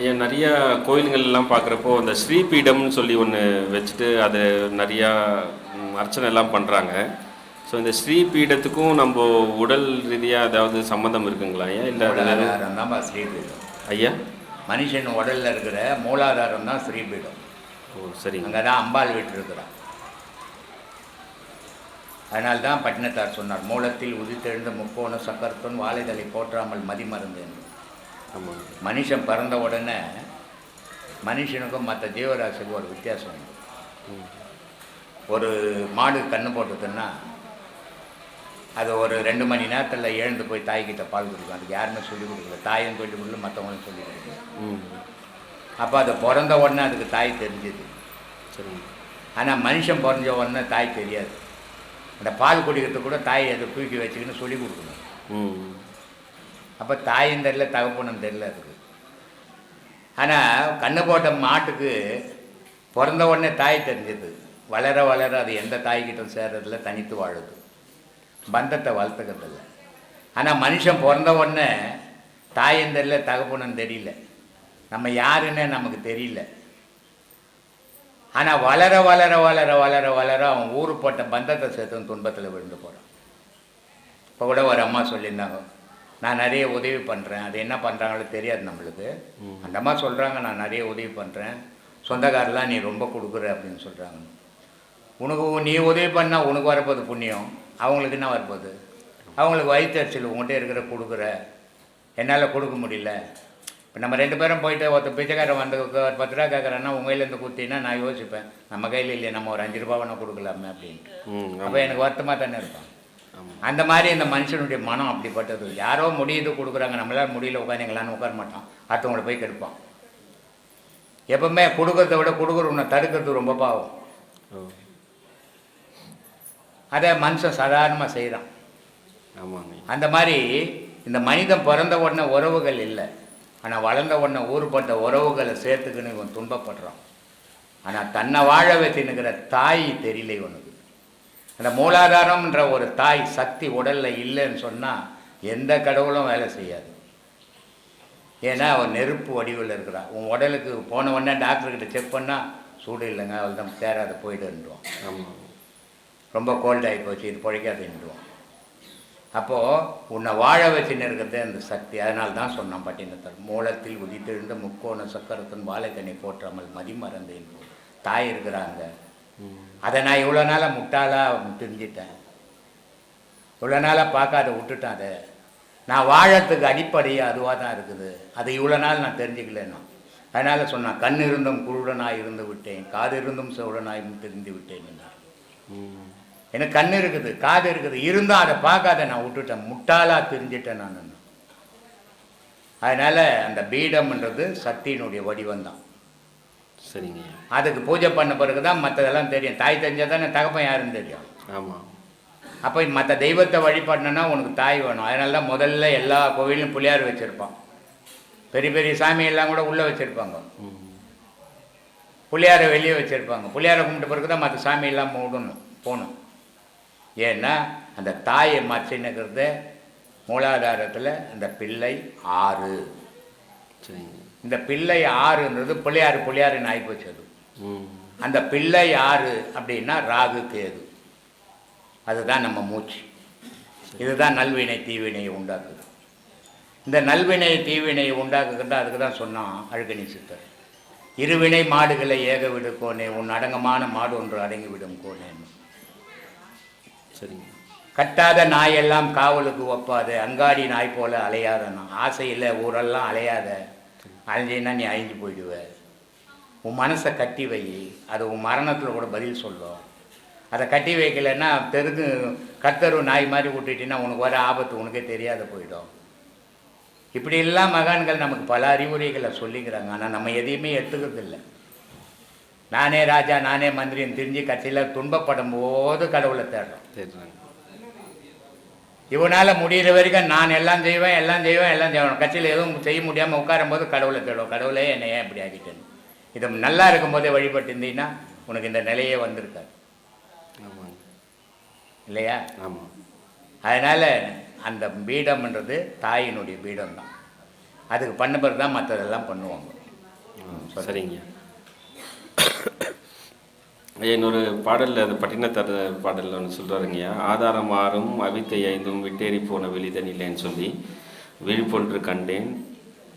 ஐயா நிறைய கோயில்கள் எல்லாம் பார்க்குறப்போ அந்த ஸ்ரீபீடம்னு சொல்லி ஒன்று வச்சுட்டு அது நிறையா அர்ச்சனை எல்லாம் பண்ணுறாங்க ஸோ இந்த ஸ்ரீபீடத்துக்கும் நம்ம உடல் ரீதியாக ஏதாவது சம்மந்தம் இருக்குங்களா ஐயா? இல்லை மூலாதாரம் தான் ஸ்ரீபீடம். ஐயா? மனுஷன் உடல்ல இருக்கிற மூலாதாரம் தான் ஸ்ரீபீடம். ஓ சரிங்க. அங்கே தான் அம்பாள் வீட்டு இருக்கிறான் அதனால தான் பட்டினத்தார் சொன்னார் மூலத்தில் உதித்தெழுந்த முக்கோண சக்கரத்தன் வாழைதலை போற்றாமல் மதிமருந்து என்று மனுஷன் பிறந்த உடனே மனுஷனுக்கும் மற்ற ஜீவராசிக்கும் ஒரு வித்தியாசம் உண்டு. ஒரு மாடு கண்ணு போட்டதுன்னா அது ஒரு ரெண்டு மணி நேரத்தில் எழுந்து போய் தாய்கிட்ட பால் குடிக்கும். அதுக்கு யாருமே சொல்லிக் கொடுக்கல. தாயும் சொல்லிக் கொடுக்கல மற்றவங்களும் சொல்லிக் கொடுக்கல. அப்போ அது பிறந்த உடனே அதுக்கு தாய் தெரிஞ்சுது. சரிங்க ஆனால் மனுஷன் பிறந்த உடனே தாய் தெரியாது. அந்த பால் குடிக்கிறதுக்கு கூட தாய் அதை தூக்கி வச்சுக்கின்னு சொல்லி கொடுக்கணும். ம். அப்போ தாயும் தெரில தகப்பனும் தெரில அதுக்கு. ஆனால் கண்ணு போட்ட மாட்டுக்கு பிறந்த உடனே தாய் தெரிஞ்சது. வளர வளர அது எந்த தாய்கிட்ட சேர்றதில்ல தனித்து வாழுது. பந்தத்தை வளர்த்துக்கிறதில்ல. ஆனால் மனுஷன் பிறந்த உடனே தாயும் தெரியல தகப்பனும் தெரியல. நம்ம யாருன்னு நமக்கு தெரியல. ஆனால் வளர வளர வளர வளர வளர அவன் ஊர் போட்ட பந்தத்தை சேர்த்து துன்பத்தில் விழுந்து போகிறான் இப்போ கூட ஒரு அம்மா சொல்லியிருந்தாங்க நான் நிறைய உதவி பண்ணுறேன் அது என்ன பண்ணுறாங்களோ தெரியாது நம்மளுக்கு. அந்த அம்மா சொல்கிறாங்க நான் நிறைய உதவி பண்ணுறேன் சொந்தக்காரெலாம் நீ ரொம்ப கொடுக்குற அப்படின்னு சொல்கிறாங்க உனக்கு நீ உதவி பண்ணால் உனக்கு வரப்போகுது புண்ணியம். அவங்களுக்கு என்ன வரப்போகுது? அவங்களுக்கு வயிற்றுச்சல் உங்கள்கிட்ட இருக்கிற கொடுக்குற. என்னால் கொடுக்க முடியல. இப்போ நம்ம ரெண்டு பேரும் போயிட்டு ஒருத்தர் பிச்சைக்காரன் வந்து ஒரு பத்து ரூபா கேட்குறேன்னா உங்கள் கையிலேருந்து கொடுத்தீங்கன்னா நான் யோசிப்பேன். நம்ம கையில் இல்லையே நம்ம ஒரு அஞ்சு ரூபா வேணா கொடுக்கலாமே அப்படின்ட்டு அப்போ எனக்கு வருத்தமாக தானே ஆமாம் அந்த மாதிரி இந்த மனுஷனுடைய மனம் அப்படிப்பட்டது. யாரோ முடியுது கொடுக்குறாங்க. நம்மளால முடியல உட்காந்துங்களான்னு உட்கார மாட்டான் அடுத்தவங்களை போய் கெடுப்பான். எப்பவுமே கொடுக்கறத விட கொடுக்குறவனை தடுக்கிறது ரொம்ப பாவம். அதை மனுஷன் சாதாரணமாக செய்கிறான் அந்த மாதிரி இந்த மனிதன் பிறந்த உடனே உறவுகள் இல்லை. ஆனால் வளர்ந்த உடனே ஊறுபட்ட உறவுகளை சேர்த்துக்கின்னு இவன் துன்பப்படுறான். ஆனால் தன்னை வாழ வச்சுன்னுக்கிற தாய் தெரியல இவனுக்கு. அந்த மூலாதாரம்ன்ற ஒரு தாய் சக்தி உடலில் இல்லைன்னு சொன்னால் எந்த கடவுளும் வேலை செய்யாது. ஏன்னா அவன் நெருப்பு வடிவில் இருக்கிறான். உன் உடலுக்கு போன உடனே டாக்டர்கிட்ட செக் பண்ணால் சூடு இல்லைங்க அவள் தான் தேராத போயிடுன்றான் ஆமாம் ரொம்ப கோல்ட் ஆகி போச்சு இது பிழைக்காதுன்றுவோம் அப்போது உன்னை வாழ வச்சுன்னு இருக்கிறதே அந்த சக்தி. அதனால தான் சொன்னான் பட்டினத்தர் மூலத்தில் உதித்தெழுந்த முக்கோண சக்கரத்தின் வாழைக்கண்ணை போற்றாமல் மதிமறந்து என்போம் தாய் இருக்கிறாங்க. அதை நான் இவ்வளோ நாளாக முட்டாளாக தெரிஞ்சிட்டேன் இவ்வளோ நாளாக பார்க்காத விட்டுட்டேன் அதை. நான் வாழறதுக்கு அடிப்படை அதுவாக தான் இருக்குது. அது இவ்வளோ நாள் நான் தெரிஞ்சுக்கலன்னா. அதனால் சொன்னான் கண் இருந்தும் குருடனாய் இருந்து விட்டேன் காது இருந்தும் செவுடனாய் தெரிந்து விட்டேன் என்ன எனக்கு கண் இருக்குது காது இருக்குது. இருந்தால் அதை பார்க்காத நான் விட்டுட்டேன். முட்டாளாக தெரிஞ்சிட்டேன் நான். அதனால் அந்த பீடம்ன்றது சக்தியினுடைய வடிவம் தான் சரிங்க. அதுக்கு பூஜை பண்ண பிறகு தான் மற்றதெல்லாம் தெரியும். தாய் தெரிஞ்சால் தானே தகப்பன் யாருன்னு தெரியும். ஆமாம் அப்போ மற்ற தெய்வத்தை வழிபடணுன்னா உனக்கு தாய் வேணும். அதனால தான் முதல்ல எல்லா கோவிலும் புளியார் வச்சுருப்பான். பெரிய பெரிய சாமியெல்லாம் கூட உள்ளே வச்சுருப்பாங்க. ம் புளியாரை வெளியே வச்சுருப்பாங்க. புளியாரை கும்பிட்ட பிறகு தான் மற்ற சாமியெல்லாம் மூடணும் போகணும். ஏன்னா அந்த தாயை மறைச்சின்னுக்கிறது மூலாதாரத்தில் அந்த பிள்ளை ஆறு. சரிங்க. இந்த பிள்ளை ஆறுன்றது பிள்ளையாறு பிள்ளையாருன்னு ஆகிப்போச்சு அது. அந்த பிள்ளை யாரு அப்படின்னா ராகு கேது. அதுதான் நம்ம மூச்சு. இதுதான் நல்வினை தீவினையை உண்டாக்குது. இந்த நல்வினை தீவினையை உண்டாக்குகிறது அதுக்கு தான் சொன்னான் அழுகணி சித்தர். இருவினை மாடுகளை ஏக விடு கோனே உன் அடங்கமான மாடு ஒன்று அடங்கி விடும் கோனேன்னு. சரிங்க. கட்டாத நாயெல்லாம் காவலுக்கு ஒப்பாது அங்காடி நாய் போல அலையாதண்ணா ஆசையில் ஊரெல்லாம் அலையாத அழிஞ்சின்னா நீ அழிஞ்சு போயிடுவ. உன் மனசை கட்டி வை. அது உன் மரணத்தில் கூட பதில் சொல்லும். அதை கட்டி வைக்கலைன்னா தெருக்கு கத்தரு நாய் மாதிரி விட்டுட்டீங்கன்னா உனக்கு வர ஆபத்து உனக்கே தெரியாத போயிடும். இப்படியெல்லாம் மகான்கள் நமக்கு பல அறிவுரைகளை சொல்லிக்கிறாங்க. ஆனால் நம்ம எதையுமே எடுத்துக்கிறது இல்லை நானே ராஜா நானே மந்திரின்னு தெரிஞ்சு கட்சியில் துன்பப்படும் போது கடவுளை தேடுறோம். தேடுறாங்க. இவனால முடியிற வரைக்கும் நான் எல்லாம் செய்வேன் எல்லாம் செய்வேன் எல்லாம் செய்வேன். கட்சியில் எதுவும் செய்ய முடியாமல் உட்காரும் போது கடவுளை தேடுவோம். கடவுளே என்னை ஏன் இப்படி ஆக்கிட்டேன்னு. இது நல்லா இருக்கும்போதே வழிபட்டு இருந்தீங்கன்னா உனக்கு இந்த நிலையே வந்திருக்காது. ஆமாங்க இல்லையா? ஆமாம் அதனால் அந்த பீடம்ன்றது தாயினுடைய பீடம் தான் அதுக்கு பண்ண பிறகு தான் மற்றதெல்லாம் பண்ணுவாங்க சரிங்க. இன்னொரு பாடலில் அது பட்டினத்தர் பாடலில் ஒன்று சொல்கிறாருங்கய்யா ஆதாரம் ஆறும் அவித்தை ஐந்தும் விட்டேறி போன வெளிதனில்லைன்னு சொல்லி விழிப்பொன்று கண்டேன்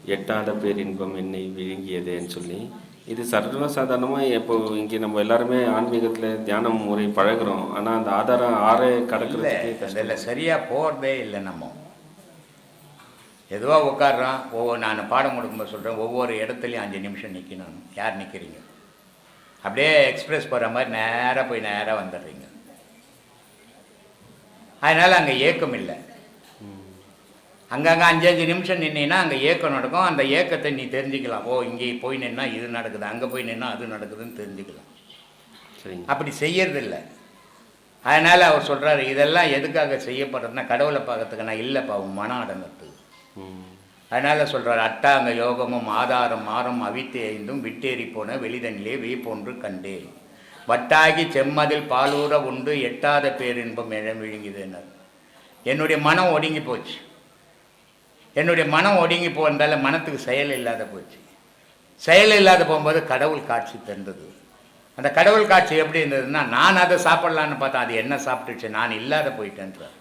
எட்டாத பேரின்பம் என்னை விழுங்கியதேன்னு சொல்லி. இது சர்வசாதாரணமாக இப்போ இங்கே நம்ம எல்லாருமே ஆன்மீகத்தில் தியானம் முறை பழகுறோம். ஆனால் அந்த ஆதாரம் ஆறே இல்லை கடக்கிறதுக்கே அதில் சரியாக போகிறதே இல்லை நம்ம. எதுவாக உட்காடுறோம் ஒவ்வொரு நான் பாடம் கொடுக்கும்போது சொல்கிறேன் ஒவ்வொரு இடத்துலையும் அஞ்சு நிமிஷம் நிற்கணும் யார் நிற்கிறீங்க அப்படியே எக்ஸ்பிரஸ் போகிற மாதிரி நேராக போய் நேராக வந்துடுறீங்க. அதனால் அங்கே ஏக்கம் இல்லை. அங்கங்கே அஞ்சு அஞ்சு நிமிஷம் நின்னீங்கன்னா அங்கே ஏக்கம் நடக்கும். அந்த ஏக்கத்தை நீ தெரிஞ்சுக்கலாம். ஓ இங்கே போய் நின்னா இது நடக்குது அங்கே போய் நின்னா அது நடக்குதுன்னு தெரிஞ்சுக்கலாம். சரிங்க. அப்படி செய்யறதில்ல. அதனால் அவர் சொல்கிறாரு இதெல்லாம் எதுக்காக செய்யப்படுறதுன்னா கடவுளை பார்க்கறதுக்கு நான் இல்லைப்பா உன் மனம் அடங்கிறதுக்கு அதனால் சொல்கிறார் அட்டாங்க யோகமும் ஆதாரம் மாறும் அவித்து ஐந்தும் விட்டேறி போன வெளிதனிலே விழிப்பொன்று கண்டேன். வட்டாகி செம்மதில் பாலூர உண்டு எட்டாத பேரின்பம் இழம் விழுங்குதுன்னார் என்னுடைய மனம் ஒடுங்கி போச்சு. என்னுடைய மனம் ஒடுங்கி போனதால மனத்துக்கு செயல் இல்லாத போச்சு. செயல் இல்லாத போகும்போது கடவுள் காட்சி தந்தது. அந்த கடவுள் காட்சி எப்படி இருந்ததுன்னா நான் அதை சாப்பிட்லான்னு பார்த்தா அது என்ன சாப்பிட்டுச்சு நான் இல்லாத போயிட்டேன்றார்.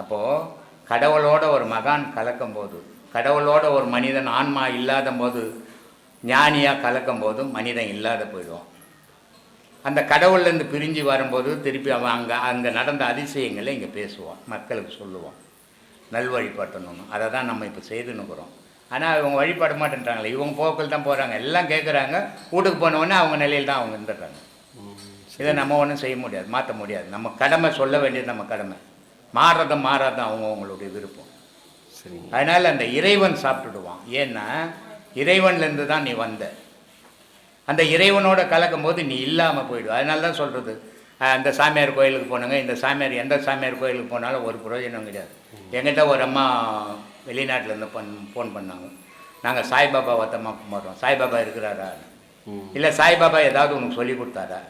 அப்போது கடவுளோட ஒரு மகான் கலக்கும் போது கடவுளோட ஒரு மனிதன் ஆன்மா இல்லாத போது ஞானியாக கலக்கும் போது மனிதன் இல்லாத போயிடுவான். அந்த கடவுள்லேருந்து பிரிஞ்சு வரும்போது திருப்பி அவன் அங்கே அங்கே நடந்த அதிசயங்களை இங்கே பேசுவான் மக்களுக்கு சொல்லுவான். நல்வழிபட்டணும்னு அதை தான் நம்ம இப்போ செய்துன்னுக்குறோம் ஆனால் இவங்க வழிபட மாட்டேன்றாங்களே. இவங்க போக்கில் தான் போகிறாங்க எல்லாம் கேட்குறாங்க வீட்டுக்கு போனவொடனே அவங்க நிலையில் தான் அவங்க இருந்துடுறாங்க. இதை நம்ம ஒன்றும் செய்ய முடியாது மாற்ற முடியாது. நம்ம கடமை சொல்ல வேண்டியது நம்ம கடமை. மாறுறதும் மாறாதான் அவங்கவுங்களுடைய விருப்பம். சரிங்க. அதனால் அந்த இறைவன் சாப்பிட்டுடுவான். ஏன்னா இறைவன்லேருந்து தான் நீ வந்த. அந்த இறைவனோட கலக்கும் போது நீ இல்லாமல் போயிடுவ அதனால தான் சொல்கிறது அந்த சாமியார் கோயிலுக்கு போனாங்க. இந்த சாமியார் எந்த சாமியார் கோயிலுக்கு போனாலும் ஒரு பிரயோஜனம் கிடையாது. எங்கிட்ட ஒரு அம்மா வெளிநாட்டிலேருந்து பண் ஃபோன் பண்ணாங்க. நாங்கள் சாய்பாபா ஒத்தமாக கும்பிட்றோம். சாய்பாபா இருக்கிறாரா? இல்லை சாய்பாபா ஏதாவது உனக்கு சொல்லி கொடுத்தாரா?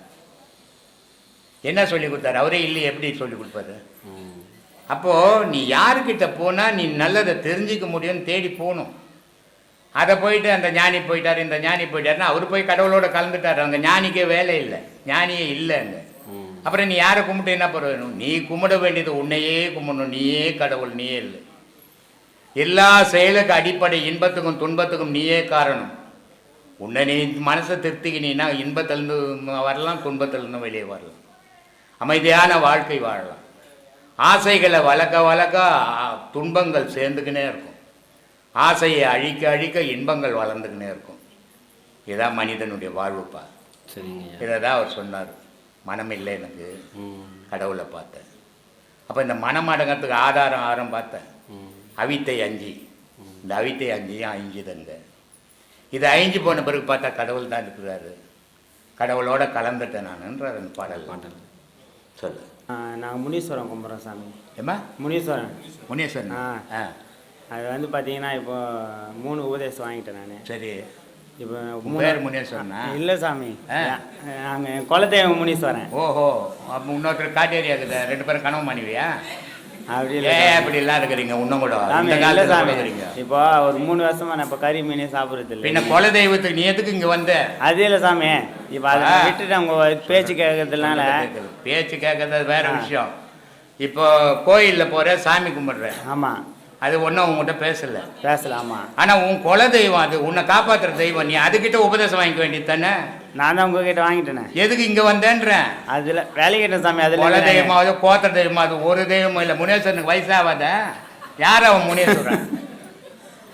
என்ன சொல்லி கொடுத்தாரு? அவரே இல்லை எப்படி சொல்லி கொடுப்பாரு? அப்போது நீ யாருக்கிட்ட போனால் நீ நல்லதை தெரிஞ்சிக்க முடியும்னு தேடி போகணும். அதை போயிட்டு அந்த ஞானி போயிட்டார் இந்த ஞானி போயிட்டாருன்னா அவர் போய் கடவுளோட கலந்துட்டார். அங்கே ஞானிக்கே வேலை இல்லை. ஞானியே இல்லை அங்கே அப்புறம் நீ யாரை கும்பிட்டு என்ன பண்ணணும் நீ கும்பிட வேண்டியது உன்னையே கும்பிடணும். நீயே கடவுள் நீயே இல்லை. எல்லா செயலுக்கு அடிப்படை இன்பத்துக்கும் துன்பத்துக்கும் நீயே காரணம். உன்னை நீ மனசை திருத்திக்கினீன்னா இன்பத்திலிருந்து வரலாம் துன்பத்திலிருந்து வெளியே வரலாம். அமைதியான வாழ்க்கை வாழலாம். ஆசைகளை வளர்க்க வளர்க்க துன்பங்கள் சேர்ந்துக்கினே இருக்கும். ஆசையை அழிக்க அழிக்க இன்பங்கள் வளர்ந்துக்கினே இருக்கும். இதுதான் மனிதனுடைய வாழ்வுப்பா. சரிங்க இதை தான் அவர் சொன்னார். மனம் இல்லை எனக்கு. கடவுளை பார்த்தேன். அப்போ இந்த மனம் அடங்கிறதுக்கு ஆதாரம் ஆரம் பார்த்தேன். அவித்தை அஞ்சு. இந்த அவித்தை அஞ்சையும் அஞ்சுதுங்க இது அழிஞ்சு போன பிறகு பார்த்தா கடவுள் தான் இருக்கிறாரு. கடவுளோட கலந்துட்டேன் நானுன்ற பாடல். பாடல். சொல்லு. நாங்கள் முனீஸ்வரன் கும்பிட்றோம் சாமி. ஏம்மா? முனீஸ்வரன். முனேஸ்வரன். ஆ. அது வந்து பார்த்தீங்கன்னா இப்போ மூணு உபதேசம் வாங்கிட்டேன் நான். சரி. இப்போ பேர் முனேஸ்வரனா? இல்லை சாமி. நாங்கள் குலதெய்வம் முனீஸ்வரன். ஓஹோ. அப்போ இன்னொருத்தர் காட்டேரியா இருக்குது ரெண்டு பேரும் கனவு மனைவியா? அப்படி ஏ இல்லை அப்படி எல்லாம் இருக்கிறீங்க இன்னும் கூட இல்லை காலத்துல இப்போ ஒரு மூணு வருஷமா நான் இப்போ கறி மீனே சாப்பிட்றது இல்லை. பின்ன குல தெய்வத்துக்கு நீ எதுக்கு இங்க வந்த? அது இல்லை சாமி. இப்போ அதை. விட்டுட்டு அவங்க பேச்சு கேட்கறதுனால பேச்சு கேட்கறது வேற விஷயம். இப்போ கோயில்ல போற சாமி கும்பிடுற. ஆமாம் அது ஒன்றும் உங்ககிட்ட பேசல. பேசலாமா ஆனா உன் குல தெய்வம் அது. உன்னை காப்பாத்துற தெய்வம் நீ அதுகிட்ட உபதேசம் வாங்கிக்க வேண்டியது தானே? நான் தான் உங்ககிட்ட வாங்கிட்டேனே. எதுக்கு இங்க வந்தேன்றேன் அதில் வேலைக்கிட்டேன் சாமி அதில் குல தெய்வமாவது கோத்திர தெய்வமாவது ஒரு தெய்வமும் இல்ல. முனேஸ்வரனுக்கு வயசாகாத யார் அவன் முனேஸ்வரன்?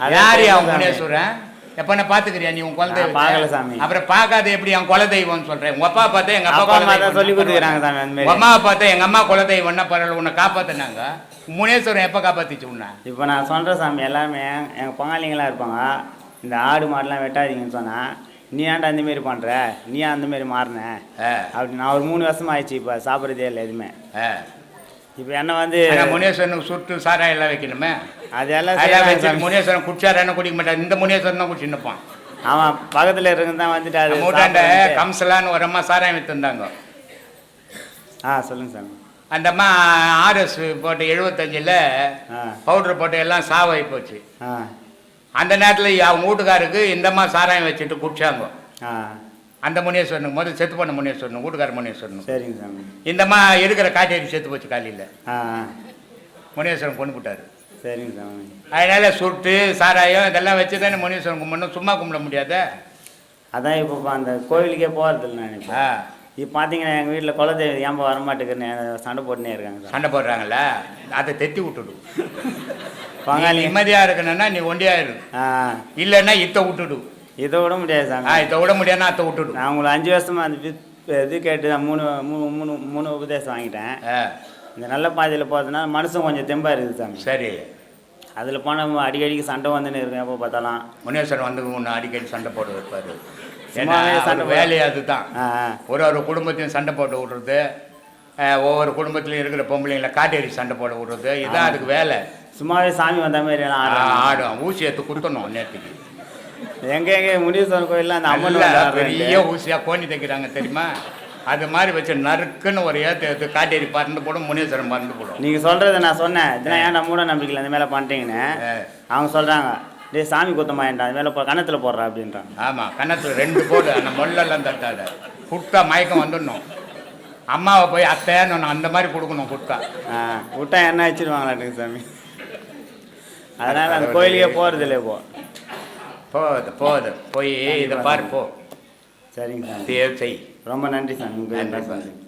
யாரு தெய்வம் அவன். முனேஸ்வரன்? எப்ப நான் பாத்துக்கிறியா நீ உன் குல பார்க்கல தெய்வம் சாமி. அப்புறம் பார்க்காத எப்படி அவன் குல தெய்வம்னு சொல்றேன் உங்க அப்பா பார்த்தா எங்க அப்பா தான் சொல்லி பரவாயில்ல. சாமி அந்த உங்க மாதிரி அம்மாவை பார்த்தா எங்க அம்மா குலதெய்வம்னா பரவாயில்ல உன்னை காப்பாத்தினாங்க. முனேஸ்வரன் எப்ப காப்பாத்திச்சு உன்னை? இப்போ நான் சொல்கிறேன் சாமி எல்லாமே எங்கள் பங்காளிங்களாம் இருப்பாங்க. இந்த ஆடு மாடுலாம் வெட்டாதீங்கன்னு சொன்னால் நீ ஏன்டா அந்த மாரி பண்ணுற நீ ஏன் அந்த மாரி மாறின அப்படி நான் ஒரு மூணு வருஷம் ஆயிடுச்சு இப்போ சாப்பிட்றதே இல்லை எதுவுமே. ஆ. இப்போ என்ன வந்து முனேஸ்வரனுக்கு சுட்டு சாராயம் எல்லாம் வைக்கணுமே. அதெல்லாம் அதெல்லாம் வச்சு. முனேஸ்வரன் குடிச்சாரு என்ன குடிக்க மாட்டான் இந்த முனேஸ்வரன் தான் குடிச்சு நிற்பான் அவன் பக்கத்தில் இருக்கிறது தான் வந்துட்டு அது மூட்டாண்ட கம்சலான்னு ஒரு அம்மா சாராயம் வித்துருந்தாங்க. ஆ சொல்லுங்கள் சாமி. அந்த அம்மா ஆர்எஸ் போட்டு எழுபத்தஞ்சில் பவுடர் போட்டு எல்லாம் சாவாகி போச்சு. ஆ. அந்த நேரத்தில் அவங்க வீட்டுக்காருக்கு இந்த அம்மா சாராயம் வச்சுட்டு குடிச்சாங்க. அந்த முனேஸ்வரனுக்கு முதல்ல செத்து பண்ண முனேஸ்வரன் வீட்டுக்கார முனேஸ்வரனுக்கு. சரிங்க சாமி. இந்த அம்மா இருக்கிற காட்டேரி செத்து போச்சு காலையில். முனேஸ்வரன் கொண்டு விட்டாரு சரிங்க சாமி அதனால சுட்டு சாராயம் இதெல்லாம் வச்சு தானே முனீஸ்வரன் கும்பிடணும். சும்மா கும்பிட முடியாத? அதான் இப்போ அந்த கோவிலுக்கே போகிறதில்ல நான் இப்போ. ஆ. இப்போ பார்த்தீங்கன்னா எங்கள் வீட்டில் குலதெய்வம் ஏன்பா வரமாட்டேங்குன்னு சண்டை போட்டுனே இருக்காங்க சார். சண்டை போடுறாங்களா? அதை தெத்தி விட்டுடு. பங்காளி நிம்மதியாக இருக்கணும்னா நீ ஒண்டியா இரு. ஆ. இல்லைன்னா இத்தை விட்டுடு. இதை விட முடியாது ஆ சாமி இதை விட முடியாதுன்னா அத்தை விட்டுடு. நான் உங்களை அஞ்சு வருஷமா அந்த இது கேட்டு தான் மூணு மூணு மூணு மூணு உபதேசம் வாங்கிட்டேன். ஆ. இந்த நல்ல பாதையில் போகிறதுனால மனசும் கொஞ்சம் தெம்பாக இருக்குது சாமி. சரி. அதில் போனால் அடிக்கடிக்கு சண்டை வந்துன்னு இருக்கும். எப்போ பார்த்தாலும். முனேஸ்வரன் வந்து உன்னை அடிக்கடி சண்டை போட வைப்பாரு. ஏன்னா சண்டை வேலையே அதுதான். ஒரு ஒரு குடும்பத்தையும் சண்டை போட்டு விடுறது ஒவ்வொரு குடும்பத்திலையும் இருக்கிற பொம்பளைங்களை காட்டேரி சண்டை போட விடுறது இதான் அதுக்கு வேலை. சும்மாவே சாமி வந்த மாதிரி ஆடும். ஊசி எடுத்து குத்தணும் நேற்றுக்கு எங்க எங்க முனீஸ்வரன் கோயிலில் அந்த அம்மன் பெரிய ஆடுறாங்க. ஊசியா கோணி தைக்கிறாங்க தெரியுமா? அது மாதிரி வச்சு நறுக்குன்னு ஒரு ஏத்து எடுத்து காட்டேரி பறந்து போடும் முனீஸ்வரன் பறந்து போடும். நீங்க சொல்றதை நான் சொன்னேன். இதெல்லாம் ஏன்டா மூட நம்பிக்கையில் அந்த மேலே பண்ணிட்டீங்கன்னு. அவங்க சொல்றாங்க டேய் சாமி குத்தமாயண்டா அது மேலே போ கணத்துல போடுறா அப்படின்றாங்க. ஆமா கன்னத்துல ரெண்டு போடு அந்த மொல்லெல்லாம் தட்டாத. குட்டா மயக்கம் வந்துடணும். அம்மாவை போய் அத்தைன்னு அந்த மாதிரி கொடுக்கணும் குட்டா. ஆ விட்டா என்ன வச்சிருவாங்களாட்டுங்க சாமி. அதனால அந்த கோயிலுக்கே போறது இல்லை இப்போ. போகுது போகுது போய் இதை பாரு போ. சரிங்க இதையே செய். ரொம்ப நன்றி சாமி உங்க நன்றி பேசுனதுக்கு. சாமி.